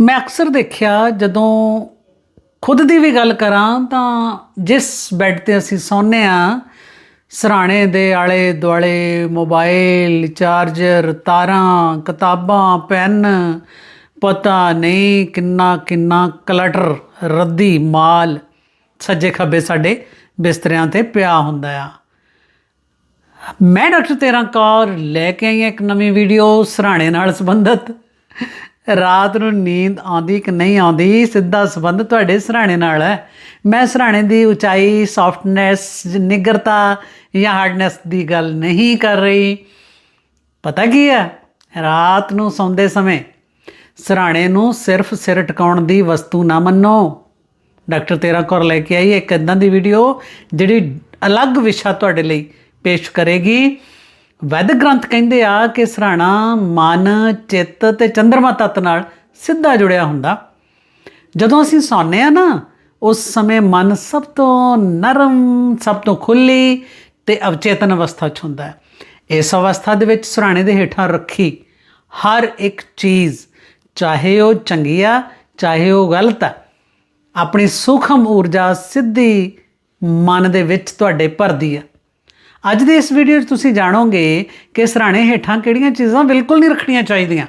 ਮੈਂ ਅਕਸਰ ਦੇਖਿਆ ਜਦੋਂ ਖੁਦ ਦੀ ਵੀ ਗੱਲ ਕਰਾਂ ਤਾਂ ਜਿਸ ਬੈੱਡ ਤੇ ਅਸੀਂ ਸੌਂਦੇ ਆ ਸਰਾਣੇ ਦੇ ਆਲੇ ਦੁਆਲੇ ਮੋਬਾਈਲ, ਚਾਰਜਰ, ਤਾਰਾਂ, ਕਿਤਾਬਾਂ, ਪੈਨ, ਪਤਾ ਨਹੀਂ ਕਿੰਨਾ ਕਿੰਨਾ ਕਲਟਰ, ਰੱਦੀ, ਮਾਲ, ਸੱਜੇ ਖੱਬੇ ਸਾਡੇ ਬਿਸਤਰਿਆਂ ਤੇ ਪਿਆ ਹੁੰਦਾ ਆ। ਮੈਂ ਡਾਕਟਰ ਤੇਰਾ ਕੌਰ ਲੈ ਕੇ ਆਈ ਹਾਂ ਇੱਕ ਨਵੀਂ ਵੀਡੀਓ ਸਰਾਣੇ ਨਾਲ ਸੰਬੰਧਿਤ। ਰਾਤ ਨੂੰ ਨੀਂਦ ਆਉਂਦੀ ਕਿ ਨਹੀਂ ਆਉਂਦੀ, ਸਿੱਧਾ ਸੰਬੰਧ ਤੁਹਾਡੇ ਸਰਾਣੇ ਨਾਲ ਹੈ। ਮੈਂ ਸਰਾਣੇ ਦੀ ਉਚਾਈ ਸੌਫਟਨੈਸ ਨਿਗਰਤਾ ਜਾਂ ਹਾਰਡਨੈਸ ਦੀ ਗੱਲ ਨਹੀਂ ਕਰ ਰਹੀ। ਪਤਾ ਕੀ ਹੈ? ਰਾਤ ਨੂੰ ਸੌਂਦੇ ਸਮੇਂ ਸਰਾਣੇ ਨੂੰ ਸਿਰਫ ਸਿਰ ਟਿਕਾਉਣ ਦੀ ਵਸਤੂ ਨਾ ਮੰਨੋ। ਡਾਕਟਰ ਤੇਰਾ ਕੌਰ ਲੈ ਕੇ ਆਈ ਇੱਕ ਇਦਾਂ ਦੀ ਵੀਡੀਓ ਜਿਹੜੀ ਅਲੱਗ ਵਿਸ਼ਾ ਤੁਹਾਡੇ ਲਈ ਪੇਸ਼ ਕਰੇਗੀ। ਵੈਦਿਕ ਗ੍ਰੰਥ ਕਹਿੰਦੇ ਆ ਕਿ ਸਰਾਣਾ ਮਨ, ਚਿੱਤ ਤੇ ਚੰ드ਰਮਾ ਤੱਤ ਨਾਲ ਸਿੱਧਾ ਜੁੜਿਆ ਹੁੰਦਾ। ਜਦੋਂ ਅਸੀਂ ਸੌਂਦੇ ਆ ਨਾ, ਉਸ ਸਮੇਂ ਮਨ ਸਭ ਤੋਂ ਨਰਮ, ਸਭ ਤੋਂ ਖੁੱਲੀ ਤੇ ਅਵਚੇਤਨ ਅਵਸਥਾ 'ਚ ਹੁੰਦਾ ਹੈ। ਇਸ ਅਵਸਥਾ ਦੇ ਵਿੱਚ ਸਰਾਣੇ ਦੇ ਹੇਠਾਂ ਰੱਖੀ ਹਰ ਇੱਕ ਚੀਜ਼, ਚਾਹੇ ਉਹ ਚੰਗੀ ਆ, ਚਾਹੇ ਉਹ ਗਲਤ ਆ, ਆਪਣੀ ਸੂਖਮ ਊਰਜਾ ਸਿੱਧੀ ਮਨ ਦੇ ਵਿੱਚ ਤੁਹਾਡੇ ਭਰਦੀ ਆ। ਅੱਜ ਦੀ ਇਸ ਵੀਡੀਓ 'ਚ ਤੁਸੀਂ ਜਾਣੋਗੇ ਕਿ ਸਰਾਣੇ ਹੇਠਾਂ ਕਿਹੜੀਆਂ ਚੀਜ਼ਾਂ ਬਿਲਕੁਲ ਨਹੀਂ ਰੱਖਣੀਆਂ ਚਾਹੀਦੀਆਂ।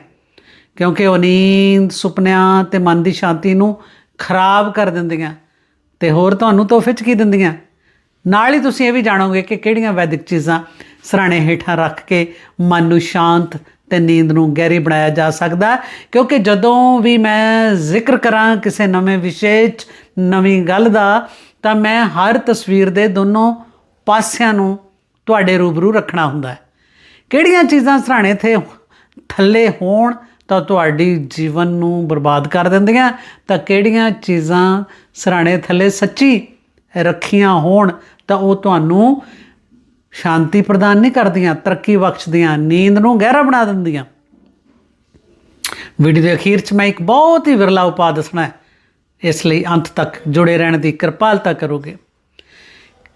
ਕਿਉਂਕਿ ਉਹ ਨੀਂਦ, ਸੁਪਨਿਆਂ ਤੇ ਮਨ ਦੀ ਸ਼ਾਂਤੀ ਨੂੰ ਖਰਾਬ ਕਰ ਦਿੰਦੀਆਂ ਤੇ ਹੋਰ ਤੁਹਾਨੂੰ ਤੋਹਫੇ 'ਚ ਕੀ ਦਿੰਦੀਆਂ। ਨਾਲ ਹੀ ਤੁਸੀਂ ਇਹ ਵੀ ਜਾਣੋਗੇ ਕਿ ਕਿਹੜੀਆਂ ਵੈਦਿਕ ਚੀਜ਼ਾਂ ਸਰਾਣੇ ਹੇਠਾਂ ਰੱਖ ਕੇ ਮਨ ਨੂੰ ਸ਼ਾਂਤ ਤੇ ਨੀਂਦ ਨੂੰ ਗਹਿਰੀ ਬਣਾਇਆ ਜਾ ਸਕਦਾ ਕਿਉਂਕਿ ਜਦੋਂ ਵੀ ਮੈਂ ਜ਼ਿਕਰ ਕਰਾਂ ਕਿਸੇ ਨਵੇਂ ਵਿਸ਼ੇ 'ਚ ਨਵੀਂ ਗੱਲ ਦਾ, ਤਾਂ ਮੈਂ ਹਰ ਤਸਵੀਰ ਦੇ ਦੋਨੋਂ ਪਾਸਿਆਂ ਨੂੰ ਤੁਹਾਡੇ ਰੂਬਰੂ ਰੱਖਣਾ ਹੁੰਦਾ ਹੈ। ਕਿਹੜੀਆਂ ਚੀਜ਼ਾਂ ਸਰਾਣੇ ਤੇ ਥੱਲੇ ਹੋਣ ਤਾਂ ਤੁਹਾਡੀ ਜੀਵਨ ਨੂੰ ਬਰਬਾਦ ਕਰ ਦਿੰਦੀਆਂ, ਤਾਂ ਕਿਹੜੀਆਂ ਚੀਜ਼ਾਂ ਸਰਾਣੇ ਥੱਲੇ ਸੱਚੀ ਰੱਖੀਆਂ ਹੋਣ ਤਾਂ ਉਹ ਤੁਹਾਨੂੰ ਸ਼ਾਂਤੀ ਪ੍ਰਦਾਨ ਨਹੀਂ ਕਰਦੀਆਂ, ਤਰੱਕੀ ਬਖਸ਼ਦੀਆਂ, ਨੀਂਦ ਨੂੰ ਗਹਿਰਾ ਬਣਾ ਦਿੰਦੀਆਂ। ਵੀਡੀਓ ਦੇ ਅਖੀਰ 'ਚ ਮੈਂ ਇੱਕ ਬਹੁਤ ਹੀ ਵਿਰਲਾ ਉਪਾਅ ਦੱਸਣਾ ਹੈ। ਇਸ ਲਈ ਅੰਤ ਤੱਕ ਜੁੜੇ ਰਹਿਣ ਦੀ ਕਿਰਪਾਲਤਾ ਕਰੋਗੇ।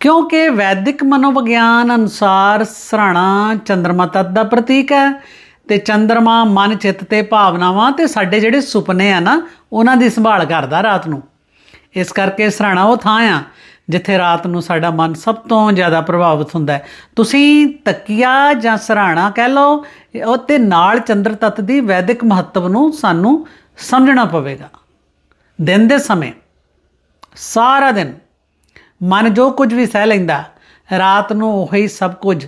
ਕਿਉਂਕਿ ਵੈਦਿਕ ਮਨੋਵਿਗਿਆਨ ਅਨੁਸਾਰ ਸਰਾਣਾ ਚੰਦਰਮਾ ਤੱਤ ਦਾ ਪ੍ਰਤੀਕ ਹੈ ਤੇ ਚੰਦਰਮਾ ਮਨ, ਚਿੱਤ ਤੇ ਭਾਵਨਾਵਾਂ ਤੇ ਸਾਡੇ ਜਿਹੜੇ ਸੁਪਨੇ ਆ ਨਾ, ਉਹਨਾਂ ਦੀ ਸੰਭਾਲ ਕਰਦਾ ਰਾਤ ਨੂੰ। ਇਸ ਕਰਕੇ ਸਰਾਣਾ ਉਹ ਥਾਂ ਆ ਜਿੱਥੇ ਰਾਤ ਨੂੰ ਸਾਡਾ ਮਨ ਸਭ ਤੋਂ ਜ਼ਿਆਦਾ ਪ੍ਰਭਾਵਿਤ ਹੁੰਦਾ ਹੈ। ਤੁਸੀਂ ਤਕੀਆ ਜਾਂ ਸਰਾਣਾ ਕਹਿ ਲਓ, ਉਹ ਤੇ ਨਾਲ ਚੰਦਰ ਤੱਤ ਦੀ ਵੈਦਿਕ ਮਹੱਤਵ ਨੂੰ ਸਾਨੂੰ ਸਮਝਣਾ ਪਵੇਗਾ। ਦਿਨ ਦੇ ਸਮੇਂ, ਸਾਰਾ ਦਿਨ ਮਨ ਜੋ ਕੁਝ ਵੀ ਸਹਿ ਲੈਂਦਾ, ਰਾਤ ਨੂੰ ਉਹੀ ਸਭ ਕੁਝ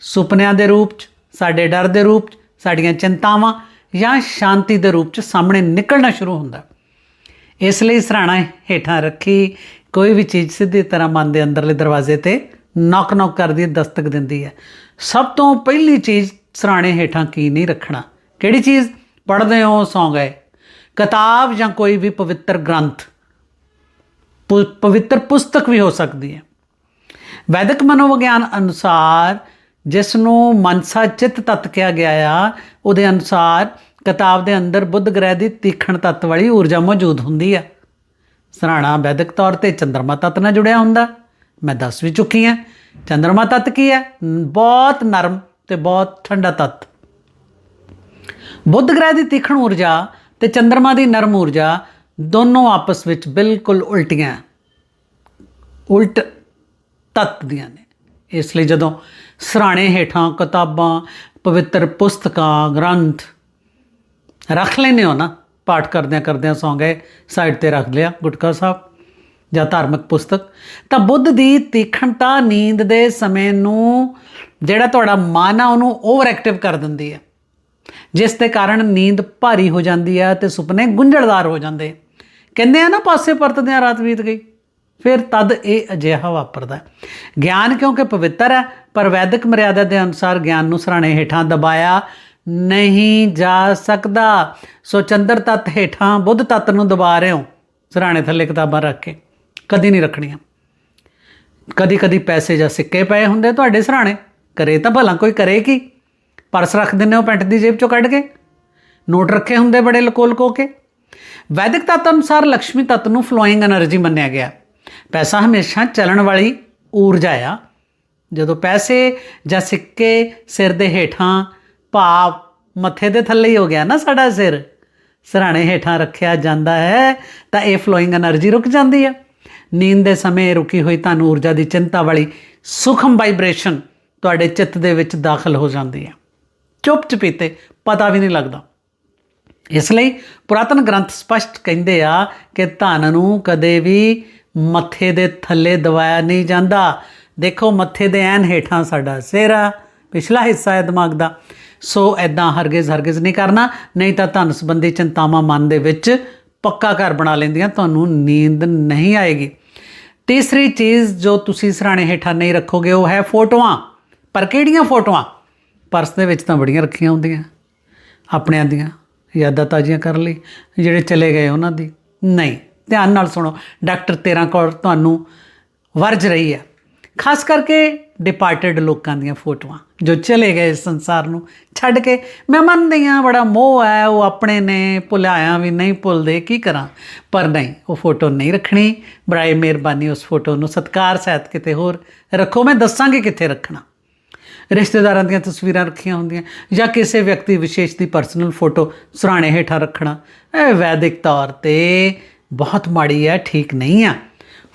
ਸੁਪਨਿਆਂ ਦੇ ਰੂਪ 'ਚ, ਸਾਡੇ ਡਰ ਦੇ ਰੂਪ 'ਚ, ਸਾਡੀਆਂ ਚਿੰਤਾਵਾਂ ਜਾਂ ਸ਼ਾਂਤੀ ਦੇ ਰੂਪ 'ਚ ਸਾਹਮਣੇ ਨਿਕਲਣਾ ਸ਼ੁਰੂ ਹੁੰਦਾ। ਇਸ ਲਈ ਸਰਾਣਾ ਹੇਠਾਂ ਰੱਖੀ ਕੋਈ ਵੀ ਚੀਜ਼ ਸਿੱਧੀ ਤਰ੍ਹਾਂ ਮਨ ਦੇ ਅੰਦਰਲੇ ਦਰਵਾਜ਼ੇ ਤੇ ਨੌਕ ਨੌਕ ਕਰਦੀ, ਦਸਤਕ ਦਿੰਦੀ ਹੈ। ਸਭ ਤੋਂ ਪਹਿਲੀ ਚੀਜ਼ ਸਰਾਣੇ ਹੇਠਾਂ ਕੀ ਨਹੀਂ ਰੱਖਣਾ? ਕਿਹੜੀ ਚੀਜ਼? ਪੜ੍ਹਦੇ ਹੋ, ਸੌਂ ਗਏ। ਕਿਤਾਬ ਜਾਂ ਕੋਈ ਵੀ ਪਵਿੱਤਰ ਗ੍ਰੰਥ। ਪਵਿੱਤਰ ਪੁਸਤਕ ਵੀ ਹੋ ਸਕਦੀ ਹੈ। ਵੈਦਿਕ ਮਨੋਵਿਗਿਆਨ ਅਨੁਸਾਰ ਜਿਸ ਨੂੰ ਮਨਸਾ ਚਿੱਤ ਤਤ ਕਿਹਾ ਗਿਆ ਆ, ਉਹਦੇ ਅਨੁਸਾਰ ਕਿਤਾਬ ਦੇ ਅੰਦਰ ਬੁੱਧ ਗ੍ਰਹਿ ਦੀ ਤੀਖਣ ਤੱਤ ਵਾਲੀ ਊਰਜਾ ਮੌਜੂਦ ਹੁੰਦੀ ਆ। ਸਰਾਣਾ ਵੈਦਿਕ ਤੌਰ ਤੇ ਚੰਦਰਮਾ ਤੱਤ ਨਾਲ ਜੁੜਿਆ ਹੁੰਦਾ। ਮੈਂ ਦੱਸ ਵੀ ਚੁੱਕੀ ਹਾਂ, ਚੰਦਰਮਾ ਤੱਤ ਕੀ ਹੈ? ਬਹੁਤ ਨਰਮ ਤੇ ਬਹੁਤ ਠੰਡਾ ਤੱਤ। ਬੁੱਧ ਗ੍ਰਹਿ ਦੀ ਤੀਖਣ ਊਰਜਾ ਤੇ ਚੰਦਰਮਾ ਦੀ ਨਰਮ ਊਰਜਾ ਦੋਨੋਂ ਆਪਸ ਵਿੱਚ ਬਿਲਕੁਲ ਉਲਟੀਆਂ, ਉਲਟ ਤੱਤ ਦੀਆਂ ਨੇ। ਇਸ ਲਈ ਜਦੋਂ ਸਰਾਣੇ ਹੇਠਾਂ ਕਿਤਾਬਾਂ, ਪਵਿੱਤਰ ਪੁਸਤਕਾਂ, ਗ੍ਰੰਥ ਰੱਖ ਲੈਨੇ ਹੋ ਨਾ, ਪਾਠ ਕਰਦਿਆਂ ਕਰਦਿਆਂ ਸੌਂ ਗਏ ਸਾਈਡ ਤੇ ਰੱਖ ਲਿਆ ਗੁਟਕਾ ਸਾਹਿਬ ਜਾਂ ਧਾਰਮਿਕ ਪੁਸਤਕ, ਤਾਂ ਬੁੱਧ ਦੀ ਤੀਖਣਤਾ ਨੀਂਦ ਦੇ ਸਮੇਂ ਨੂੰ ਜਿਹੜਾ ਤੁਹਾਡਾ ਮਨ ਆ ਉਹਨੂੰ ਓਵਰ ਐਕਟਿਵ ਕਰ ਦਿੰਦੀ ਹੈ। ਜਿਸ ਦੇ ਕਾਰਨ ਨੀਂਦ ਭਾਰੀ ਹੋ ਜਾਂਦੀ ਹੈ ਤੇ ਸੁਪਨੇ ਗੁੰਝਲਦਾਰ ਹੋ ਜਾਂਦੇ। ਕਹਿੰਦੇ ਆ ਨਾ ਪਾਸੇ ਪਰਤਦਿਆਂ ਰਾਤ ਬੀਤ ਗਈ। ਫਿਰ ਤਦ ਇਹ ਅਜਿਹਾ ਵਾਪਰਦਾ ਗਿਆਨ ਕਿਉਂਕਿ ਪਵਿੱਤਰ ਹੈ, ਪਰ ਵੈਦਿਕ ਮਰਿਆਦਾ ਦੇ ਅਨੁਸਾਰ ਗਿਆਨ ਨੂੰ ਸਰਾਣੇ ਹੇਠਾਂ ਦਬਾਇਆ ਨਹੀਂ ਜਾ ਸਕਦਾ। ਸੋ ਚੰਦਰ ਤੱਤ ਹੇਠਾਂ ਬੁੱਧ ਤੱਤ ਨੂੰ ਦਬਾ ਰਹੇ ਹੋ। ਸਰਾਣੇ ਥੱਲੇ ਕਿਤਾਬਾਂ ਰੱਖ ਕੇ। ਕਦੀ ਨਹੀਂ ਰੱਖਣੀਆਂ। ਕਦੀ ਕਦੀ ਪੈਸੇ ਜਾਂ ਸਿੱਕੇ ਪਏ ਹੁੰਦੇ ਤੁਹਾਡੇ ਸਰਾਣੇ। ਕਰੇ ਤਾਂ ਭਲਾ, ਕੋਈ ਕਰੇ ਕੀ? ਪਰਸ ਰੱਖ ਦਿੰਦੇ ਹੋ ਪੈਂਟ ਦੀ ਜੇਬ ਚੋਂ ਕੱਢ ਕੇ। ਨੋਟ ਰੱਖੇ ਹੁੰਦੇ ਬੜੇ ਲਕੋ ਲਕੋ ਕੇ। ਵੈਦਿਕ ਤੱਤ ਅਨੁਸਾਰ ਲక్ష్ਮੀ ਤੱਤ ਨੂੰ ਫਲੋਇੰਗ એનર્ਜੀ ਮੰਨਿਆ ਗਿਆ। ਪੈਸਾ ਹਮੇਸ਼ਾ ਚੱਲਣ ਵਾਲੀ ਊਰਜਾ ਆ। ਜਦੋਂ ਪੈਸੇ ਜਾਂ ਸਿੱਕੇ ਸਿਰ ਦੇ ਹੇਠਾਂ, ਭਾਵ ਮੱਥੇ ਦੇ ਥੱਲੇ ਹੀ ਹੋ ਗਿਆ ਨਾ ਸਾਡਾ ਸਿਰ, ਸਰਾਣੇ ਹੇਠਾਂ ਰੱਖਿਆ ਜਾਂਦਾ ਹੈ, ਤਾਂ ਇਹ ਫਲੋਇੰਗ એનર્ਜੀ ਰੁਕ ਜਾਂਦੀ ਆ। ਨੀਂਦ ਦੇ ਸਮੇਂ ਰੁਕੀ ਹੋਈ ਤੁਹਾਨੂੰ ਊਰਜਾ ਦੀ ਚਿੰਤਾ ਵਾਲੀ ਸੁਖਮ ਵਾਈਬ੍ਰੇਸ਼ਨ ਤੁਹਾਡੇ ਚਿੱਤ ਦੇ ਵਿੱਚ ਦਾਖਲ ਹੋ ਜਾਂਦੀ ਹੈ ਚੁੱਪ ਚੁਪੀਤੇ ਪਤਾ ਵੀ ਨਹੀਂ ਲੱਗਦਾ। ਇਸ ਲਈ ਪੁਰਾਤਨ ਗ੍ਰੰਥ ਸਪਸ਼ਟ ਕਹਿੰਦੇ ਆ ਕਿ ਧਨ ਨੂੰ ਕਦੇ ਵੀ ਮੱਥੇ ਦੇ ਥੱਲੇ ਦਬਾਇਆ ਨਹੀਂ ਜਾਂਦਾ। ਦੇਖੋ, ਮੱਥੇ ਦੇ ਐਨ ਹੇਠਾਂ ਸਾਡਾ ਸਿਰ ਆ ਪਿਛਲਾ ਹਿੱਸਾ ਹੈ ਦਿਮਾਗ ਦਾ। ਸੋ ਐਦਾਂ ਹਰਗਿਜ਼ ਹਰਗਿਜ਼ ਨਹੀਂ ਕਰਨਾ, ਨਹੀਂ ਤਾਂ ਧਨ ਸੰਬੰਧੀ ਚਿੰਤਾਵਾਂ ਮਨ ਦੇ ਵਿੱਚ ਪੱਕਾ ਘਰ ਬਣਾ ਲੈਂਦੀਆਂ, ਤੁਹਾਨੂੰ ਨੀਂਦ ਨਹੀਂ ਆਏਗੀ। ਤੀਸਰੀ ਚੀਜ਼ ਜੋ ਤੁਸੀਂ ਸਰਾਣੇ ਹੇਠਾਂ ਨਹੀਂ ਰੱਖੋਗੇ, ਉਹ ਹੈ ਫੋਟੋਆਂ। ਪਰ ਕਿਹੜੀਆਂ ਫੋਟੋਆਂ? ਪਰਸ ਦੇ ਵਿੱਚ ਤਾਂ ਬੜੀਆਂ ਰੱਖੀਆਂ ਹੁੰਦੀਆਂ, ਆਪਣਿਆਂ ਦੀਆਂ। ਯਾਦਾਂ ਤਾਜ਼ੀਆਂ ਕਰ ਲਈ, ਜਿਹੜੇ ਚਲੇ ਗਏ ਉਹਨਾਂ ਦੀ। ਨਹੀਂ, ਧਿਆਨ ਨਾਲ ਸੁਣੋ, ਡਾਕਟਰ ਤੇਰਾ ਕੌਰ ਤੁਹਾਨੂੰ ਵਰਜ ਰਹੀ ਹੈ। ਖਾਸ ਕਰਕੇ ਡਿਪਾਰਟਡ ਲੋਕਾਂ ਦੀਆਂ ਫੋਟੋਆਂ, ਜੋ ਚਲੇ ਗਏ ਸੰਸਾਰ ਨੂੰ ਛੱਡ ਕੇ। ਮੈਂ ਮੰਨਦੀ ਹਾਂ, ਬੜਾ ਮੋਹ ਹੈ, ਉਹ ਆਪਣੇ ਨੇ ਭੁਲਾਇਆ ਵੀ ਨਹੀਂ ਭੁੱਲਦੇ, ਕੀ ਕਰਾਂ? ਪਰ ਨਹੀਂ, ਉਹ ਫੋਟੋ ਨਹੀਂ ਰੱਖਣੀ। ਬਰਾਏ ਮਿਹਰਬਾਨੀ ਉਸ ਫੋਟੋ ਨੂੰ, ਸਤਕਾਰ ਸਹਿਤ ਕਿਤੇ ਹੋਰ ਰੱਖੋ। ਮੈਂ ਦੱਸਾਂਗੀ ਕਿੱਥੇ ਰੱਖਣਾ। ਰਿਸ਼ਤੇਦਾਰਾਂ ਦੀਆਂ ਤਸਵੀਰਾਂ ਰੱਖੀਆਂ ਹੁੰਦੀਆਂ ਜਾਂ ਕਿਸੇ ਵਿਅਕਤੀ ਵਿਸ਼ੇਸ਼ ਦੀ ਪਰਸਨਲ ਫੋਟੋ ਸਰਾਣੇ ਹੇਠਾਂ ਰੱਖਣਾ। ਇਹ ਵੈਦਿਕ ਤੌਰ ਤੇ ਬਹੁਤ ਮਾੜੀ ਹੈ ਠੀਕ ਨਹੀਂ ਆ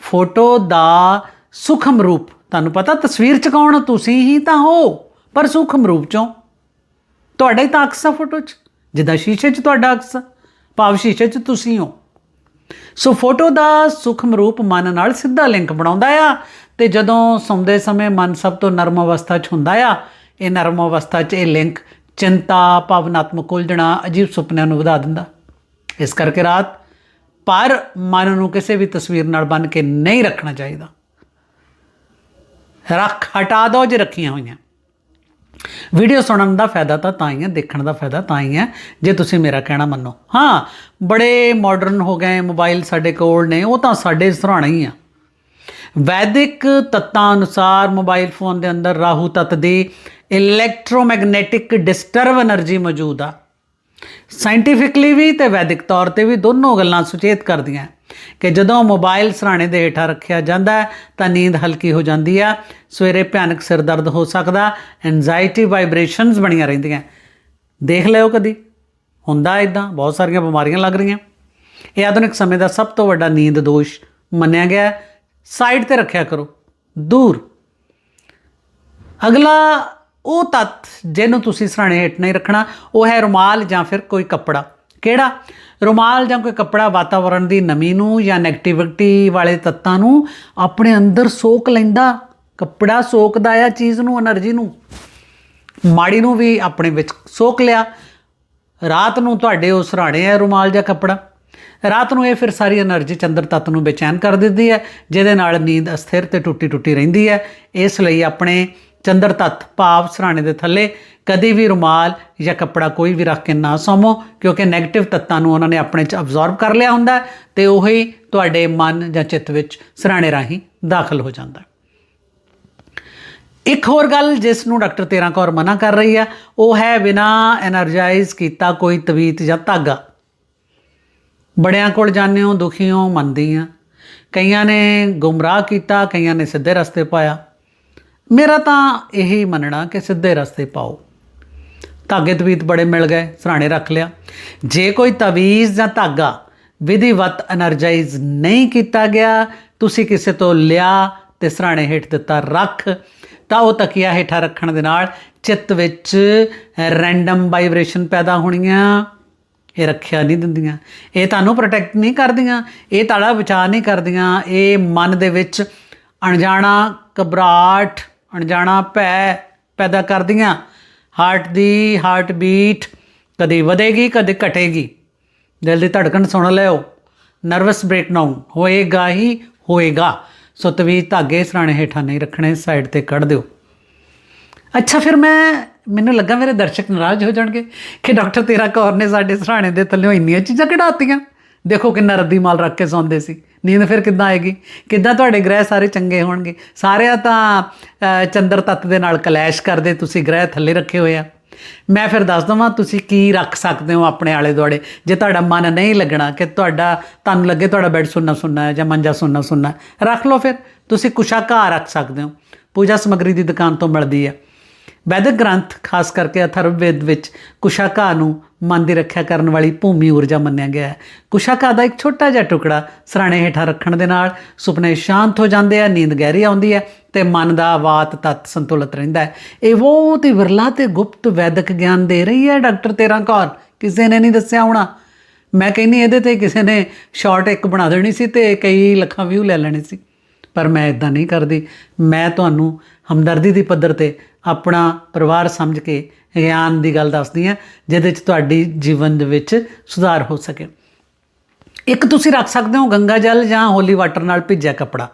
ਫੋਟੋ ਦਾ ਸੁਖਮ ਰੂਪ ਤੁਹਾਨੂੰ ਪਤਾ ਤਸਵੀਰ ਚ ਕੌਣ ਤੁਸੀਂ ਹੀ ਤਾਂ ਹੋ ਪਰ ਸੁਖਮ ਰੂਪ ਚੋਂ। ਤੁਹਾਡਾ ਹੀ ਤਾਂ ਅਕਸ ਆ ਫੋਟੋ 'ਚ ਜਿੱਦਾਂ ਸ਼ੀਸ਼ੇ 'ਚ ਤੁਹਾਡਾ ਅਕਸ ਆ, ਭਾਵ ਸ਼ੀਸ਼ੇ 'ਚ ਤੁਸੀਂ ਹੋ। ਸੋ ਫੋਟੋ ਦਾ ਸੁਖਮ ਰੂਪ ਮਨ ਨਾਲ ਸਿੱਧਾ ਲਿੰਕ ਬਣਾਉਂਦਾ ਆ ਤੇ ਜਦੋਂ ਸੌਂਦੇ ਸਮੇਂ ਮਨ ਸਭ ਤੋਂ ਨਰਮ ਅਵਸਥਾ 'ਚ ਹੁੰਦਾ ਆ, ਇਹ ਨਰਮ ਅਵਸਥਾ 'ਚ ਇਹ ਲਿੰਕ ਚਿੰਤਾ, ਭਾਵਨਾਤਮਕ ਉਲਝਣਾ, ਅਜੀਬ ਸੁਪਨਿਆਂ ਨੂੰ ਵਧਾ ਦਿੰਦਾ। ਇਸ ਕਰਕੇ ਰਾਤ ਪਰ ਮਨ ਨੂੰ ਕਿਸੇ ਵੀ ਤਸਵੀਰ ਨਾਲ ਬੰਨ ਕੇ ਨਹੀਂ ਰੱਖਣਾ ਚਾਹੀਦਾ। ਰੱਖ, ਹਟਾ ਦਿਓ ਜੇ ਰੱਖੀਆਂ ਹੋਈਆਂ। ਵੀਡੀਓ ਸੁਣਨ ਦਾ ਫਾਇਦਾ ਤਾਂ ਤਾਂ ਹੀ ਹੈ, ਦੇਖਣ ਦਾ ਫਾਇਦਾ ਤਾਂ ਹੀ ਹੈ, ਜੇ ਤੁਸੀਂ ਮੇਰਾ ਕਹਿਣਾ ਮੰਨੋ। ਹਾਂ, ਬੜੇ ਮਾਡਰਨ ਹੋ ਗਏ ਮੋਬਾਈਲ ਸਾਡੇ ਕੋਲ ਨੇ, ਉਹ ਤਾਂ ਸਾਡੇ ਸਰਾਣਾ ਹੀ ਆ। ਵੈਦਿਕ ਤੱਤਾਂ ਅਨੁਸਾਰ ਮੋਬਾਈਲ ਫੋਨ ਦੇ ਅੰਦਰ ਰਾਹੂ ਤੱਤ ਦੀ ਇਲੈਕਟ੍ਰੋਮੈਗਨੈਟਿਕ ਡਿਸਟਰਬ એનર્ਜੀ ਮੌਜੂਦ ਆ। ਸਾਇੰਟੀਫਿਕਲੀ ਵੀ ਤੇ ਵੈਦਿਕ ਤੌਰ ਤੇ ਵੀ ਦੋਨੋਂ ਗੱਲਾਂ ਸੁਚੇਤ ਕਰਦੀਆਂ ਕਿ ਜਦੋਂ ਮੋਬਾਈਲ ਸਰਾਣੇ ਦੇ ਹੇਠਾਂ ਰੱਖਿਆ ਜਾਂਦਾ ਹੈ, ਤਾਂ ਨੀਂਦ ਹਲਕੀ ਹੋ ਜਾਂਦੀ ਆ ਸਵੇਰੇ ਭਿਆਨਕ ਸਿਰ ਦਰਦ ਹੋ ਸਕਦਾ ਐਂਜ਼ਾਈਟੀ ਵਾਈਬ੍ਰੇਸ਼ਨਸ ਬਣੀਆਂ ਰਹਿੰਦੀਆਂ ਦੇਖ ਲਿਓ ਕਦੀ। ਹੁੰਦਾ ਇਦਾਂ ਬਹੁਤ ਸਾਰੀਆਂ ਬਿਮਾਰੀਆਂ ਲੱਗ ਰਹੀਆਂ ਇਹ ਆਧੁਨਿਕ ਸਮੇਂ ਦਾ ਸਭ ਤੋਂ ਵੱਡਾ ਨੀਂਦ ਦੋਸ਼ ਮੰਨਿਆ ਗਿਆ ਸਾਈਡ ਤੇ ਰੱਖਿਆ ਕਰੋ। ਦੂਰ। ਅਗਲਾ ਉਹ ਤੱਤ ਜਿਹਨੂੰ ਤੁਸੀਂ ਸਰਾਣੇ ਹੇਠ ਨਹੀਂ ਰੱਖਣਾ, ਉਹ ਹੈ ਰੁਮਾਲ ਜਾਂ ਫਿਰ ਕੋਈ ਕੱਪੜਾ। ਕਿਹੜਾ? ਰੁਮਾਲ ਜਾਂ ਕੋਈ ਕੱਪੜਾ ਵਾਤਾਵਰਣ ਦੀ ਨਮੀ ਨੂੰ ਜਾਂ ਨੈਗੇਟਿਵਿਟੀ ਵਾਲੇ ਤੱਤਾਂ ਨੂੰ ਆਪਣੇ ਅੰਦਰ ਸੋਖ ਲੈਂਦਾ। ਕੱਪੜਾ ਸੋਖਦਾ ਆ ਚੀਜ਼ ਨੂੰ એનર્ਜੀ ਨੂੰ। ਮਾੜੀ ਨੂੰ ਵੀ ਆਪਣੇ ਵਿੱਚ ਸੋਖ ਲਿਆ। ਰਾਤ ਨੂੰ ਤੁਹਾਡੇ ਉਹ ਸਰਾਣੇ ਹੈ ਰੁਮਾਲ ਜਾਂ ਕੱਪੜਾ। ਰਾਤ ਨੂੰ ਇਹ ਫਿਰ ਸਾਰੀ એનર્ਜੀ ਚੰਦਰ ਤੱਤ ਨੂੰ ਬੇਚੈਨ ਕਰ ਦਿੰਦੀ ਹੈ, ਜਿਹਦੇ ਨਾਲ ਨੀਂਦ ਅਸਥਿਰ ਤੇ ਟੁੱਟੀ ਟੁੱਟੀ ਰਹਿੰਦੀ ਹੈ। ਇਸ ਲਈ ਆਪਣੇ ਚੰਦਰ ਤੱਤ ਭਾਵ ਸਰਾਣੇ ਦੇ ਥੱਲੇ ਕਦੇ ਵੀ ਰੁਮਾਲ ਜਾਂ ਕੱਪੜਾ ਕੋਈ ਵੀ ਰੱਖ ਕੇ ਨਾ ਸੌਮੋ ਕਿਉਂਕਿ 네ਗੇਟਿਵ ਤੱਤਾਂ ਨੂੰ ਉਹਨਾਂ ਨੇ ਆਪਣੇ ਚ ਅਬਜ਼ੌਰਬ ਕਰ ਲਿਆ ਹੁੰਦਾ ਤੇ ਉਹੀ ਤੁਹਾਡੇ ਮਨ ਜਾਂ ਚਿੱਤ ਵਿੱਚ ਸਰਾਣੇ ਰਾਹੀਂ ਦਾਖਲ ਹੋ ਜਾਂਦਾ ਇੱਕ ਹੋਰ ਗੱਲ ਜਿਸ ਨੂੰ ਡਾਕਟਰ ਤੇਰਾ ਕੌਰ ਮਨਾ ਕਰ ਰਹੀ ਹੈ, ਉਹ ਹੈ ਬਿਨਾ ਐਨਰਜਾਈਜ਼ ਕੀਤਾ ਕੋਈ ਤਵੀਤ ਜਾਂ ਧਾਗਾ। ਬੜਿਆਂ ਕੋਲ ਜਾਂਦੇ ਹੋ, ਦੁਖੀ ਮੰਨਦੀ ਆ। ਕਈਆਂ ਨੇ ਗੁੰਮਰਾਹ ਕੀਤਾ, ਕਈਆਂ ਨੇ ਸਿੱਧੇ ਰਸਤੇ ਪਾਇਆ। ਮੇਰਾ ਤਾਂ ਇਹੀ ਮੰਨਣਾ ਕਿ ਸਿੱਧੇ ਰਸਤੇ ਪਾਓ। ਧਾਗੇ ਤਵੀਤ ਬੜੇ ਮਿਲ ਗਏ, ਸਰਾਣੇ ਰੱਖ ਲਿਆ। ਜੇ ਕੋਈ ਤਵੀਜ਼ ਜਾਂ ਧਾਗਾ ਵਿਧੀਵਤ એનર્ਜਾਈਜ਼ ਨਹੀਂ ਕੀਤਾ ਗਿਆ, ਤੁਸੀਂ ਕਿਸੇ ਤੋਂ ਲਿਆ ਤੇ ਸਰਾਣੇ ਹੇਠ ਦਿੱਤਾ ਰੱਖ, ਤਾਂ ਉਹ ਤਕੀਆ ਹੇਠਾ ਰੱਖਣ ਦੇ ਨਾਲ ਚਿੱਤ ਵਿੱਚ ਰੈਂਡਮ ਵਾਈਬ੍ਰੇਸ਼ਨ ਪੈਦਾ ਹੋਣੀਆਂ। ਇਹ ਰੱਖਿਆ ਨਹੀਂ ਦਿੰਦੀਆਂ। ਇਹ ਤੁਹਾਨੂੰ ਪ੍ਰੋਟੈਕਟ ਨਹੀਂ ਕਰਦੀਆਂ। ਇਹ ਤਾਲਾ ਵਿਚਾਰ ਨਹੀਂ ਕਰਦੀਆਂ। ਇਹ ਮਨ ਦੇ ਵਿੱਚ ਅਣਜਾਣਾ ਘਬਰਾਹਟ ਅਣਜਾਣਾ ਭੈ ਪੈਦਾ ਕਰਦੀਆਂ। ਹਾਰਟ ਦੀ ਹਾਰਟ ਬੀਟ ਕਦੇ ਵਧੇਗੀ, ਕਦੇ ਘਟੇਗੀ। ਦਿਲ ਦੀ ਧੜਕਣ ਸੁਣ ਲਿਓ। ਨਰਵਸ ਬ੍ਰੇਕਡਾਊਨ ਹੋਏਗਾ ਹੀ ਹੋਏਗਾ। ਸੋ ਤਵੀਜ਼ ਧਾਗੇ ਸਰਾਣੇ ਹੇਠਾਂ ਨਹੀਂ ਰੱਖਣੇ ਸਾਈਡ ਤੇ ਕੱਢ ਦਿਓ। ਅੱਛਾ, ਫਿਰ ਮੈਂ, ਮੈਨੂੰ ਲੱਗਾ ਮੇਰੇ ਦਰਸ਼ਕ ਨਾਰਾਜ਼ ਹੋ ਜਾਣਗੇ ਕਿ ਡਾਕਟਰ ਤੇਰਾ ਕੌਰ ਨੇ ਸਾਡੇ ਸਰਾਣੇ ਦੇ ਥੱਲੇ ਇੰਨੀਆਂ ਚੀਜ਼ਾਂ ਕਢਾਤੀਆਂ। ਦੇਖੋ ਕਿੰਨਾ ਰੱਦੀ ਮਾਲ ਰੱਖ ਕੇ ਸੌਂਦੇ ਸੀ। ਨੀਂਦ ਫਿਰ ਕਿੱਦਾਂ ਆਏਗੀ? ਕਿੱਦਾਂ ਤੁਹਾਡੇ ਗ੍ਰਹਿ ਸਾਰੇ ਚੰਗੇ ਹੋਣਗੇ? ਸਾਰਿਆਂ ਤਾਂ ਚੰਦਰ ਤੱਤ ਦੇ ਨਾਲ ਕਲੈਸ਼ ਕਰਦੇ, ਤੁਸੀਂ ਗ੍ਰਹਿ ਥੱਲੇ ਰੱਖੇ ਹੋਏ ਆ। ਮੈਂ ਫਿਰ ਦੱਸ ਦਵਾਂ, ਤੁਸੀਂ ਕੀ ਰੱਖ ਸਕਦੇ ਹੋ ਆਪਣੇ ਆਲੇ ਦੁਆਲੇ? ਜੇ ਤੁਹਾਡਾ ਮਨ ਨਹੀਂ ਲੱਗਣਾ, ਕਿ ਤੁਹਾਡਾ ਤੁਹਾਨੂੰ ਲੱਗੇ, ਤੁਹਾਡਾ ਬੈੱਡ ਸੁਣਨਾ ਸੁਣਨਾ ਹੈ ਜਾਂ ਮੰਜਾ ਸੁਣਨਾ ਸੁਣਨਾ ਰੱਖ ਲਓ ਫਿਰ। ਤੁਸੀਂ ਕੁਸ਼ਾ ਘਾਹ ਰੱਖ ਸਕਦੇ ਹੋ। ਪੂਜਾ ਸਮੱਗਰੀ ਦੀ ਦੁਕਾਨ ਤੋਂ ਮਿਲਦੀ ਹੈ। ਵੈਦਿਕ ਗ੍ਰੰਥ, ਖਾਸ ਕਰਕੇ ਅਥਰਵਵੇਦ ਵਿੱਚ ਕੁਸ਼ਾਕਾ ਨੂੰ ਮਨ ਦੀ ਰੱਖਿਆ ਕਰਨ ਵਾਲੀ ਭੂਮੀ ਊਰਜਾ ਮੰਨਿਆ ਗਿਆ ਹੈ। ਕੁਸ਼ਾਕਾ ਦਾ ਇੱਕ ਛੋਟਾ ਜਿਹਾ ਟੁਕੜਾ ਸਰਾਣੇ ਹੇਠਾਂ ਰੱਖਣ ਦੇ ਨਾਲ ਸੁਪਨੇ ਸ਼ਾਂਤ ਹੋ ਜਾਂਦੇ ਆ, ਨੀਂਦ ਗਹਿਰੀ ਆਉਂਦੀ ਹੈ ਤੇ ਮਨ ਦਾ ਵਾਤ ਤਤ ਸੰਤੁਲਿਤ ਰਹਿੰਦਾ ਹੈ। ਇਹ ਬਹੁਤ ਹੀ ਵਿਰਲਾ ਤੇ ਗੁਪਤ ਵੈਦਿਕ ਗਿਆਨ ਦੇ ਰਹੀ ਹੈ ਡਾਕਟਰ ਤੇਰਾ ਕੌਰ। ਕਿਸੇ ਨੇ ਨਹੀਂ ਦੱਸਿਆ ਹੋਣਾ। ਮੈਂ ਕਹਿੰਨੀ ਇਹਦੇ ਤੇ ਕਿਸੇ ਨੇ ਸ਼ਾਰਟ ਇੱਕ ਬਣਾ ਦੇਣੀ ਸੀ ਤੇ ਕਈ ਲੱਖਾਂ ਵਿਊ ਲੈ ਲੈਣੇ ਸੀ। ਪਰ ਮੈਂ ਇਦਾਂ ਨਹੀਂ ਕਰਦੀ। ਮੈਂ ਤੁਹਾਨੂੰ ਹਮਦਰਦੀ ਦੀ ਪੱਧਰ ਤੇ ਆਪਣਾ ਪਰਿਵਾਰ ਸਮਝ ਕੇ ਗਿਆਨ ਦੀ ਗੱਲ ਦੱਸਦੀ ਹਾਂ, ਜਿਹਦੇ ਚ ਤੁਹਾਡੀ ਜੀਵਨ ਦੇ ਵਿੱਚ ਸੁਧਾਰ ਹੋ ਸਕੇ। ਇੱਕ ਤੁਸੀਂ ਰੱਖ ਸਕਦੇ ਹੋ ਗੰਗਾ ਜਲ ਜਾਂ ਹੋਲੀ ਵਾਟਰ ਨਾਲ ਭਿੱਜਿਆ ਕੱਪੜਾ।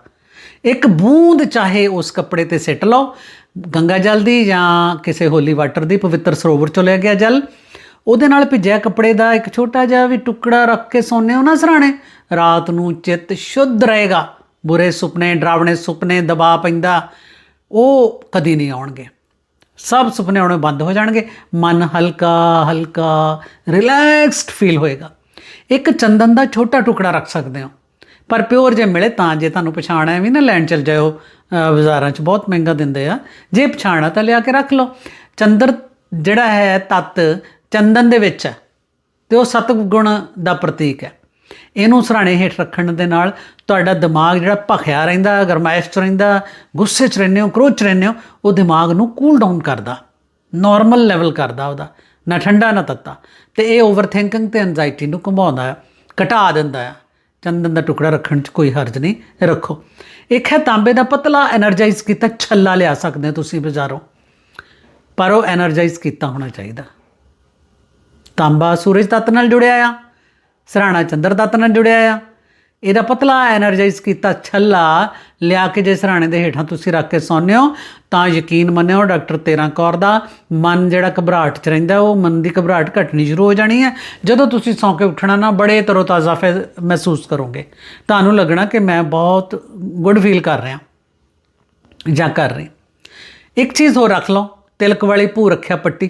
ਇੱਕ ਬੂੰਦ ਚਾਹੇ ਉਸ ਕੱਪੜੇ ਤੇ ਸਿੱਟ ਲਓ। ਗੰਗਾ ਜਲ ਦੀ ਜਾਂ ਕਿਸੇ ਹੋਲੀ ਵਾਟਰ ਦੀ ਪਵਿੱਤਰ ਸਰੋਵਰ ਚੋਂ ਲਿਆ ਗਿਆ ਜਲ। ਉਹਦੇ ਨਾਲ ਭਿੱਜਿਆ ਕੱਪੜੇ ਦਾ ਇੱਕ ਛੋਟਾ ਜਿਹਾ ਵੀ ਟੁਕੜਾ ਰੱਖ ਕੇ ਸੌਂਨੇ ਹੋ ਨਾ ਸਰਾਣੇ। ਰਾਤ ਨੂੰ ਚਿੱਤ ਸ਼ੁੱਧ ਰਹੇਗਾ। ਬੁਰੇ ਸੁਪਨੇ, ਡਰਾਵਣੇ ਸੁਪਨੇ ਦਬਾਅ ਪੈਂਦਾ, ਉਹ ਕਦੀ ਨਹੀਂ ਆਉਣਗੇ। ਸਭ ਸੁਪਨੇ ਆਉਣੇ ਬੰਦ ਹੋ ਜਾਣਗੇ। ਮਨ ਹਲਕਾ ਹਲਕਾ, ਰਿਲੈਕਸਡ ਫੀਲ ਹੋਏਗਾ। ਇੱਕ ਚੰਦਨ ਦਾ ਛੋਟਾ ਟੁਕੜਾ ਰੱਖ ਸਕਦੇ ਹੋ। ਪਰ ਪਿਓਰ ਜੇ ਮਿਲੇ ਤਾਂ ਜੇ ਤੁਹਾਨੂੰ ਪਛਾਣ ਹੈ ਵੀ ਨਾ, ਲੈਣ ਚਲ ਜਾਓ ਬਾਜ਼ਾਰਾਂ 'ਚ ਬਹੁਤ ਮਹਿੰਗਾ ਦਿੰਦੇ ਆ। ਜੇ ਪਛਾਣਾ ਤਾਂ ਲਿਆ ਕੇ ਰੱਖ ਲਓ। ਚੰਦਰ ਜਿਹੜਾ ਹੈ ਤਤ ਚੰਦਨ ਦੇ ਵਿੱਚ ਹੈ ਤੇ ਉਹ ਸਤਗੁਣ ਦਾ ਪ੍ਰਤੀਕ ਹੈ। ਇਹਨੂੰ ਸਰਾਣੇ ਹੇਠ ਰੱਖਣ ਦੇ ਨਾਲ ਤੁਹਾਡਾ ਦਿਮਾਗ ਜਿਹੜਾ ਭਖਿਆ ਰਹਿੰਦਾ, ਗਰਮਾਇਸ਼ ਚ ਰਹਿੰਦਾ, ਗੁੱਸੇ ਚ ਰਹਿੰਦੇ ਹੋ ਕ੍ਰੋਚ ਰਹਿੰਦੇ ਹੋ, ਉਹ ਦਿਮਾਗ ਨੂੰ ਕੂਲ ਡਾਊਨ ਕਰਦਾ ਨਾਰਮਲ ਲੈਵਲ ਕਰਦਾ ਉਹਦਾ, ਨਾ ਠੰਡਾ, ਨਾ ਤੱਤਾ। ਤੇ ਇਹ ਓਵਰ ਥਿੰਕਿੰਗ ਤੇ ਐਂਜ਼ਾਇਟੀ ਨੂੰ ਘਮਾਉਂਦਾ ਹੈ ਘਟਾ ਦਿੰਦਾ ਹੈ ਚੰਦਨ ਦਾ ਟੁਕੜਾ ਰੱਖਣ 'ਚ ਕੋਈ ਹਰਜ ਨਹੀਂ, ਰੱਖੋ। ਇੱਕ ਹੈ ਤਾਂਬੇ ਦਾ ਪਤਲਾ એનર્ਜਾਈਜ਼ ਕੀਤਾ, ਛੱਲਾ ਲਿਆ ਸਕਦੇ ਹੋ ਤੁਸੀਂ ਬਾਜ਼ਾਰੋਂ। ਪਰ ਉਹ એનર્ਜਾਈਜ਼ ਕੀਤਾ ਹੋਣਾ ਚਾਹੀਦਾ। ਤਾਂਬਾ ਸੂਰਜ ਤੱਤ ਨਾਲ ਜੁੜਿਆ ਆ। ਸਰਾਣਾ ਚੰਦਰ ਦੱਤ ਨਾਲ ਜੁੜਿਆ ਆ। ਇਹਦਾ ਪਤਲਾ ਐਨਰਜਾਈਜ਼ ਕੀਤਾ ਛੱਲਾ ਲਿਆ ਕੇ ਜੇ ਸਰਾਣੇ ਦੇ ਹੇਠਾਂ ਤੁਸੀਂ ਰੱਖ ਕੇ ਸੌਂਦੇ ਹੋ, ਤਾਂ ਯਕੀਨ ਮੰਨਿਓ ਡਾਕਟਰ 13 ਕੌਰ ਦਾ ਮਨ ਜਿਹੜਾ ਘਬਰਾਹਟ 'ਚ ਰਹਿੰਦਾ, ਉਹ ਮਨ ਦੀ ਘਬਰਾਹਟ ਘਟਣੀ ਸ਼ੁਰੂ ਹੋ ਜਾਣੀ ਹੈ। ਜਦੋਂ ਤੁਸੀਂ ਸੌਂ ਕੇ ਉੱਠਣਾ ਨਾ, ਬੜੇ ਤਰੋ ਤਰੋਤਾਜ਼ਾ ਮਹਿਸੂਸ ਕਰੋਗੇ। ਤੁਹਾਨੂੰ ਲੱਗਣਾ ਕਿ ਮੈਂ ਬਹੁਤ ਗੁੱਡ ਫੀਲ ਕਰ ਰਿਹਾ। ਜਾਂ ਕਰ ਰਹੀ। ਇੱਕ ਚੀਜ਼ ਹੋਰ ਰੱਖ ਲਓ, ਤਿਲਕ ਵਾਲੀ ਭੂ ਰੱਖਿਆ ਪੱਟੀ।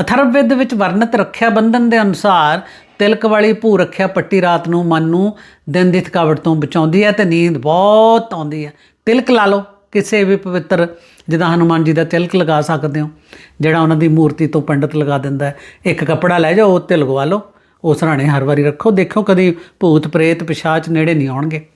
ਅਥਰਵਵੇਦ ਵਿੱਚ ਵਰਣਿਤ ਰੱਖਿਆ ਬੰਧਨ ਦੇ ਅਨੁਸਾਰ ਤਿਲਕ ਵਾਲੀ ਭੂ ਰੱਖਿਆ ਪੱਟੀ ਰਾਤ ਨੂੰ ਮਨ ਨੂੰ ਦਿਨ ਦੀ ਥਕਾਵਟ ਤੋਂ ਬਚਾਉਂਦੀ ਹੈ ਤੇ ਨੀਂਦ ਬਹੁਤ ਆਉਂਦੀ ਹੈ। ਤਿਲਕ ਲਾ ਲਓ, ਕਿਸੇ ਵੀ ਪਵਿੱਤਰ, ਜਿੱਦਾਂ ਹਨੂਮਾਨ ਜੀ ਦਾ ਤਿਲਕ ਲਗਾ ਸਕਦੇ ਹੋ, ਜਿਹੜਾ ਉਹਨਾਂ ਦੀ ਮੂਰਤੀ ਤੋਂ ਪੰਡਤ ਲਗਾ ਦਿੰਦਾ ਇੱਕ ਕੱਪੜਾ ਲੈ ਜਾਓ, ਉਹ ਤੇ ਲਗਵਾ ਲਓ ਉਹ ਸਰਾਣੇ ਹਰ ਵਾਰੀ ਰੱਖੋ ਦੇਖੋ ਕਦੀ ਭੂਤ ਪ੍ਰੇਤ ਪਿਸ਼ਾਚ ਨੇੜੇ ਨਹੀਂ ਆਉਣਗੇ।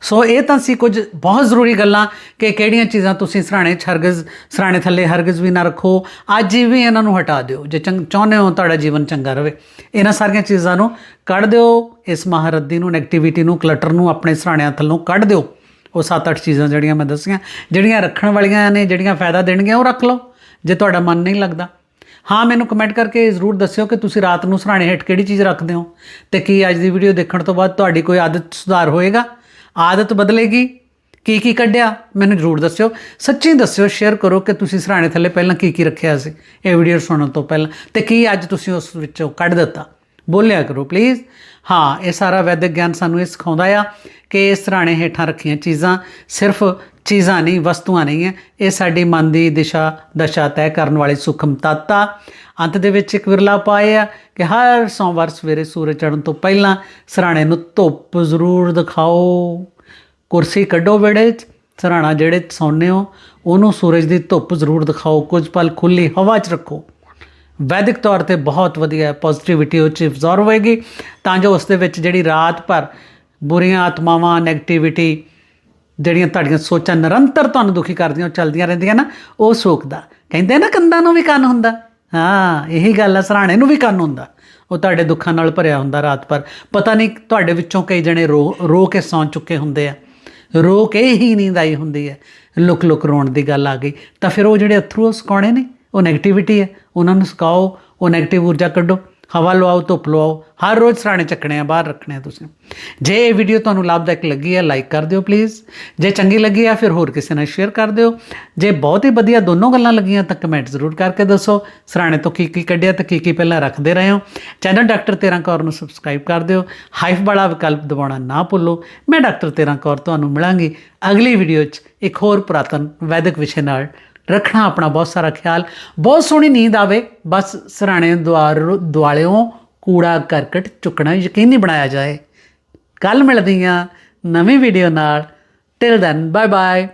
ਸੋ ਇਹ ਤਾਂ ਸੀ ਕੁਝ ਬਹੁਤ ਜ਼ਰੂਰੀ ਗੱਲਾਂ ਕਿ ਕਿਹੜੀਆਂ ਚੀਜ਼ਾਂ ਤੁਸੀਂ ਸਰਾਣੇ 'ਚ ਹਰਗਜ਼, ਸਰਾਣੇ ਥੱਲੇ ਹਰਗਜ਼ ਵੀ ਨਾ ਰੱਖੋ। ਅੱਜ ਹੀ ਵੀ ਇਹਨਾਂ ਨੂੰ ਹਟਾ ਦਿਓ। ਜੇ ਚੰਗ, ਚਾਹੁੰਦੇ ਹੋ ਤੁਹਾਡਾ ਜੀਵਨ ਚੰਗਾ ਰਹੇ ਇਹਨਾਂ ਸਾਰੀਆਂ ਚੀਜ਼ਾਂ ਨੂੰ ਕੱਢ ਦਿਓ। ਇਸ ਮਹਾਰੱਦੀ ਨੂੰ ਨੈਗੇਟਿਵਿਟੀ ਨੂੰ ਕਲਟਰ ਨੂੰ, ਆਪਣੇ ਸਰਾਣਿਆਂ ਥੱਲੋਂ ਕੱਢ ਦਿਓ। ਉਹ ਸੱਤ ਅੱਠ ਚੀਜ਼ਾਂ ਜਿਹੜੀਆਂ ਮੈਂ ਦੱਸੀਆਂ, ਜਿਹੜੀਆਂ ਰੱਖਣ ਵਾਲੀਆਂ ਨੇ, ਜਿਹੜੀਆਂ ਫਾਇਦਾ ਦੇਣਗੀਆਂ, ਉਹ ਰੱਖ ਲਓ, ਜੇ ਤੁਹਾਡਾ ਮਨ ਨਹੀਂ ਲੱਗਦਾ। ਹਾਂ, ਮੈਨੂੰ ਕਮੈਂਟ ਕਰਕੇ ਜ਼ਰੂਰ ਦੱਸਿਓ ਕਿ ਤੁਸੀਂ ਰਾਤ ਨੂੰ ਸਰਾਣੇ ਹੇਠ ਕਿਹੜੀ ਚੀਜ਼ ਰੱਖਦੇ ਹੋ। ਤੇ ਕੀ ਅੱਜ ਦੀ ਵੀਡੀਓ ਦੇਖਣ ਤੋਂ ਬਾਅਦ ਤੁਹਾਡੀ ਕੋਈ ਆਦਤ ਸੁਧਾਰ ਹੋਏਗਾ? ਆਦਤ ਬਦਲੇਗੀ? ਕੀ ਕੀ ਕੱਢਿਆ? ਮੈਨੂੰ ਜ਼ਰੂਰ ਦੱਸਿਓ। ਸੱਚੀ ਦੱਸਿਓ ਸ਼ੇਅਰ ਕਰੋ ਕਿ ਤੁਸੀਂ ਸਰਾਣੇ ਥੱਲੇ ਪਹਿਲਾਂ ਕੀ ਕੀ ਰੱਖਿਆ ਸੀ। ਇਹ ਵੀਡੀਓ ਸੁਣਨ ਤੋਂ ਪਹਿਲਾਂ ਤੇ ਕੀ ਅੱਜ ਤੁਸੀਂ ਉਸ ਵਿੱਚੋਂ ਕੱਢ ਦਿੱਤਾ? ਬੋਲਿਆ ਕਰੋ ਪਲੀਜ਼ ਹਾਂ, ਇਹ ਸਾਰਾ ਵੈਦਿਕ ਗਿਆਨ ਸਾਨੂੰ ਇਹ ਸਿਖਾਉਂਦਾ ਆ ਕਿ ਸਰਾਣੇ ਹੇਠਾਂ ਰੱਖੀਆਂ ਚੀਜ਼ਾਂ ਸਿਰਫ ਚੀਜ਼ਾਂ ਨਹੀਂ, ਵਸਤੂਆਂ ਨਹੀਂ ਹੈ। ਇਹ ਸਾਡੀ ਮਨ ਦੀ ਦਿਸ਼ਾ, ਦਸ਼ਾ ਤੈਅ ਕਰਨ ਵਾਲੀ ਸੂਖਮ ਤੱਤ ਆ। ਅੰਤ ਦੇ ਵਿੱਚ ਇੱਕ ਵਿਰਲਾ ਪਾਏ ਆ ਕਿ ਹਰ ਸੋਮਵਾਰ ਸਵੇਰੇ ਸੂਰਜ ਚੜ੍ਹਨ ਤੋਂ ਪਹਿਲਾਂ ਸਰਾਣੇ ਨੂੰ ਧੁੱਪ ਜ਼ਰੂਰ ਦਿਖਾਓ। ਕੁਰਸੀ ਕੱਢੋ ਵਿਹੜੇ 'ਚ, ਸਰਾਣਾ ਜਿਹੜੇ ਸੌਂਦੇ ਹੋ, ਉਹਨੂੰ ਸੂਰਜ ਦੀ ਧੁੱਪ ਜ਼ਰੂਰ ਦਿਖਾਓ। ਕੁਝ ਪਲ ਖੁੱਲੀ ਹਵਾ 'ਚ ਰੱਖੋ। ਵੈਦਿਕ ਤੌਰ ਤੇ ਬਹੁਤ ਵਧੀਆ ਪੋਜ਼ਿਟਿਵਿਟੀ ਉਹ 'ਚ absorb ਹੋਏਗੀ। ਤਾਂ ਜੋ ਉਸ ਦੇ ਵਿੱਚ ਜਿਹੜੀ ਰਾਤ ਭਰ ਬੁਰੀਆਂ ਆਤਮਾਵਾਂ ਨੈਗੇਟਿਵਿਟੀ ਜਿਹੜੀਆਂ ਤੁਹਾਡੀਆਂ ਸੋਚਾਂ ਨਿਰੰਤਰ ਤੁਹਾਨੂੰ ਦੁਖੀ ਕਰਦੀਆਂ, ਉਹ ਚੱਲਦੀਆਂ ਰਹਿੰਦੀਆਂ ਨਾ, ਉਹ ਸੋਕਦਾ ਕਹਿੰਦੇ ਨਾ ਕੰਦਾਂ ਨੂੰ ਵੀ ਕੰਨ ਹੁੰਦਾ। ਹਾਂ, ਇਹੀ ਗੱਲ ਆ, ਸਰਾਣੇ ਨੂੰ ਵੀ ਕੰਨ ਹੁੰਦਾ। ਉਹ ਤੁਹਾਡੇ ਦੁੱਖਾਂ ਨਾਲ ਭਰਿਆ ਹੁੰਦਾ ਰਾਤ ਭਰ। ਪਤਾ ਨਹੀਂ ਤੁਹਾਡੇ ਵਿੱਚੋਂ ਕਈ ਜਣੇ ਰੋ ਰੋ ਕੇ ਸੌਂ ਚੁੱਕੇ ਹੁੰਦੇ ਆ। ਰੋ ਕੇ ਹੀ ਨੀਂਦ ਆਈ ਹੁੰਦੀ ਹੈ। ਲੁਕ ਲੁਕ ਰੋਣ ਦੀ ਗੱਲ ਆ ਗਈ। ਤਾਂ ਫਿਰ ਉਹ ਜਿਹੜੇ ਅਥਰੂ ਉਹ ਸੁਕਾਉਣੇ ਨੇ? ਉਹ 네ਗੇਟਿਵਿਟੀ ਹੈ। ਉਹਨਾਂ ਨੂੰ ਸੁਕਾਓ, ਉਹ 네ਗੇਟਿਵ ਊਰਜਾ ਕੱਢੋ। ਹਵਾ ਲਵਾਓ ਧੁੱਪ ਲਵਾਓ ਹਰ ਰੋਜ਼ ਸਰਾਣੇ ਚੱਕਣੇ ਆ, ਬਾਹਰ ਰੱਖਣੇ ਆ ਤੁਸੀਂ। ਜੇ ਇਹ ਵੀਡੀਓ ਤੁਹਾਨੂੰ ਲਾਭਦਾਇਕ ਲੱਗੀ ਹੈ ਲਾਈਕ ਕਰ ਦਿਓ ਪਲੀਜ਼ ਜੇ ਚੰਗੀ ਲੱਗੀ ਆ, ਫਿਰ ਹੋਰ ਕਿਸੇ ਨਾਲ ਸ਼ੇਅਰ ਕਰ ਦਿਓ। ਜੇ ਬਹੁਤ ਹੀ ਵਧੀਆ ਦੋਨੋਂ ਗੱਲਾਂ ਲੱਗੀਆਂ, ਤਾਂ ਕਮੈਂਟ ਜ਼ਰੂਰ ਕਰਕੇ ਦੱਸੋ। ਸਰਾਣੇ ਤੋਂ ਕੀ ਕੀ ਕੱਢਿਆ ਤੇ ਕੀ ਕੀ ਪਹਿਲਾਂ ਰੱਖਦੇ ਰਹੇ ਹੋ। ਚੈਨਲ ਡਾਕਟਰ ਤੇਰਾਂ ਕੌਰ ਨੂੰ ਸਬਸਕ੍ਰਾਈਬ ਕਰ ਦਿਓ। ਹਾਈਫ ਵਾਲਾ ਵਿਕਲਪ ਦਬਾਉਣਾ ਨਾ ਭੁੱਲੋ। ਮੈਂ ਡਾਕਟਰ ਤੇਰਾਂ ਕੌਰ ਤੁਹਾਨੂੰ ਮਿਲਾਂਗੀ ਅਗਲੀ ਵੀਡੀਓ 'ਚ ਇੱਕ ਹੋਰ ਪੁਰਾਤਨ ਵੈਦਿਕ ਵਿਸ਼ੇ ਨਾਲ। ਰੱਖਣਾ ਆਪਣਾ ਬਹੁਤ ਸਾਰਾ ਖਿਆਲ। ਬਹੁਤ ਸੋਹਣੀ ਨੀਂਦ ਆਵੇ। ਬਸ ਸਰਾਣੇ ਦੁਆਰ ਦੁਆਲਿਓਂ ਕੂੜਾ ਕਰਕਟ ਚੁੱਕਣਾ ਯਕੀਨੀ ਬਣਾਇਆ ਜਾਏ। ਕੱਲ ਮਿਲਦੀ ਹਾਂ ਨਵੀਂ ਵੀਡੀਓ ਨਾਲ। Till then bye bye